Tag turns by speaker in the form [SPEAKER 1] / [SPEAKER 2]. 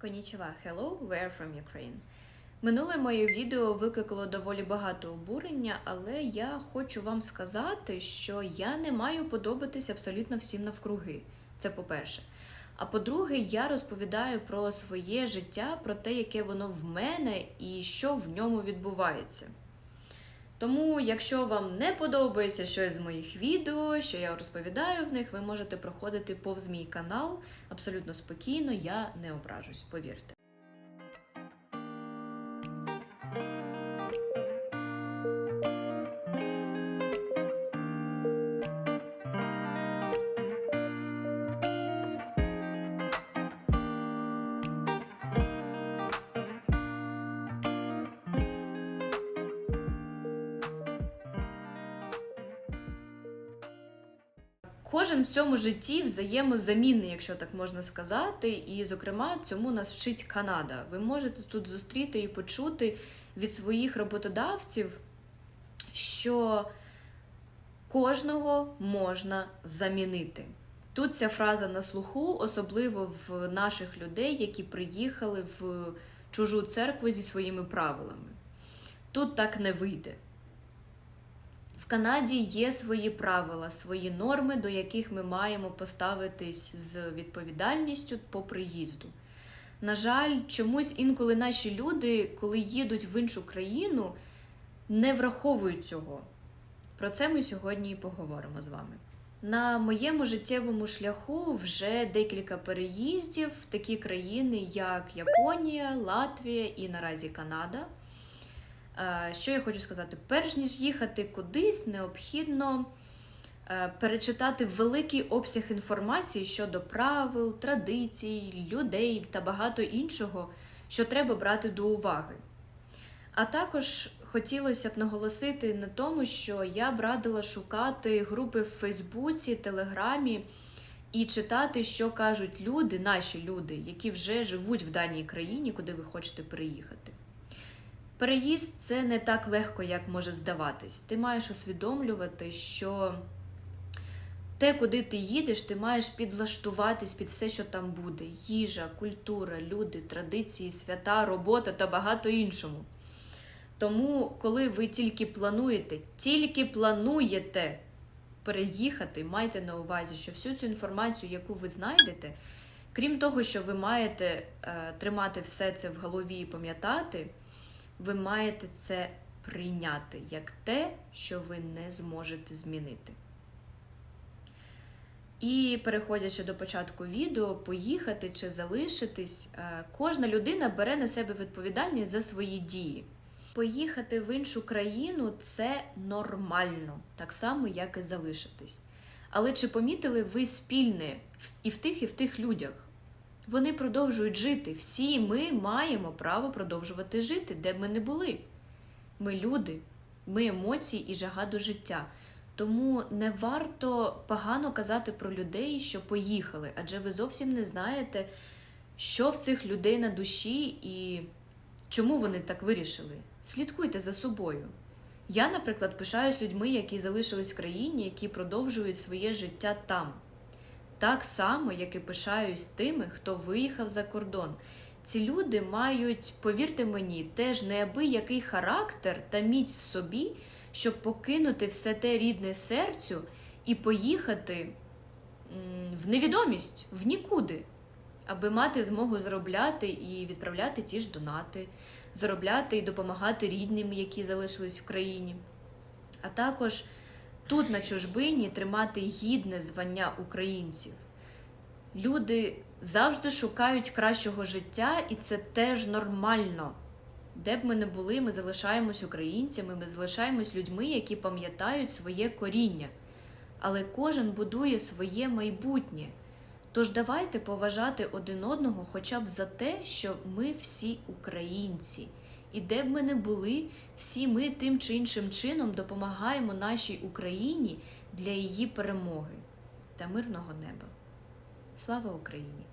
[SPEAKER 1] Конічева, hello, we're from Ukraine. Минуле моє відео викликало доволі багато обурення, але я хочу вам сказати, що я не маю подобатись абсолютно всім навкруги. Це по-перше. А по-друге, я розповідаю про своє життя, про те, яке воно в мене і що в ньому відбувається. Тому, якщо вам не подобається щось з моїх відео, що я розповідаю в них, ви можете проходити повз мій канал абсолютно спокійно, я не ображусь, повірте. Кожен в цьому житті взаємозамінний, якщо так можна сказати, і, зокрема, цьому нас вчить Канада. Ви можете тут зустріти і почути від своїх роботодавців, що кожного можна замінити. Тут ця фраза на слуху, особливо в наших людей, які приїхали в чужу церкву зі своїми правилами. Тут так не вийде. В Канаді є свої правила, свої норми, до яких ми маємо поставитись з відповідальністю по приїзду. На жаль, чомусь інколи наші люди, коли їдуть в іншу країну, не враховують цього. Про це ми сьогодні і поговоримо з вами. На моєму життєвому шляху вже декілька переїздів в такі країни, як Японія, Латвія і наразі Канада. Е, Що я хочу сказати? Перш ніж їхати кудись, необхідно е, перечитати великий обсяг інформації щодо правил, традицій, людей та багато іншого, що треба брати до уваги. А також хотілося б наголосити на тому, що я б радила шукати групи в Фейсбуці, Телеграмі і читати, що кажуть люди, наші люди, які вже живуть в даній країні, куди ви хочете переїхати. Переїзд це не так легко, як може здаватись. Ти маєш усвідомлювати, що те, куди ти їдеш, ти маєш підлаштуватись під все, що там буде: їжа, культура, люди, традиції, свята, робота та багато іншому. Тому, коли ви тільки плануєте, тільки плануєте переїхати, майте на увазі, що всю цю інформацію, яку ви знайдете, крім того, що ви маєте е, тримати все це в голові і пам'ятати ви маєте це прийняти як те, що ви не зможете змінити. І переходячи до початку відео, поїхати чи залишитись, е, кожна людина бере на себе відповідальність за свої дії. Поїхати в іншу країну це нормально, так само, як і залишитись. Але чи помітили ви спільне і в тих, і в тих людях? Вони продовжують жити. Всі ми маємо право продовжувати жити, де б ми не були. Ми люди, ми емоції і жага до життя. Тому не варто погано казати про людей, що поїхали, адже ви зовсім не знаєте, що в цих людей на душі і чому вони так вирішили. Слідкуйте за собою. Я, наприклад, пишаюсь людьми, які залишились в країні, які продовжують своє життя там. Так само, як і пишаюсь тими, хто виїхав за кордон. Ці люди мають, повірте мені, теж неабиякий характер та міць в собі, щоб покинути все те рідне серцю і поїхати в невідомість, в нікуди, аби мати змогу заробляти і відправляти ті ж донати, заробляти і допомагати рідним, які залишились в країні. А також тут, на чужбині, тримати гідне звання українців. Люди завжди шукають кращого життя, і це теж нормально. Де б ми не були, ми залишаємось українцями, ми залишаємось людьми, які пам'ятають своє коріння. Але кожен будує своє майбутнє. Тож давайте поважати один одного хоча б за те, що ми всі українці. І де б ми не були, всі ми тим чи іншим чином допомагаємо нашій Україні для її перемоги та мирного неба. Слава Україні!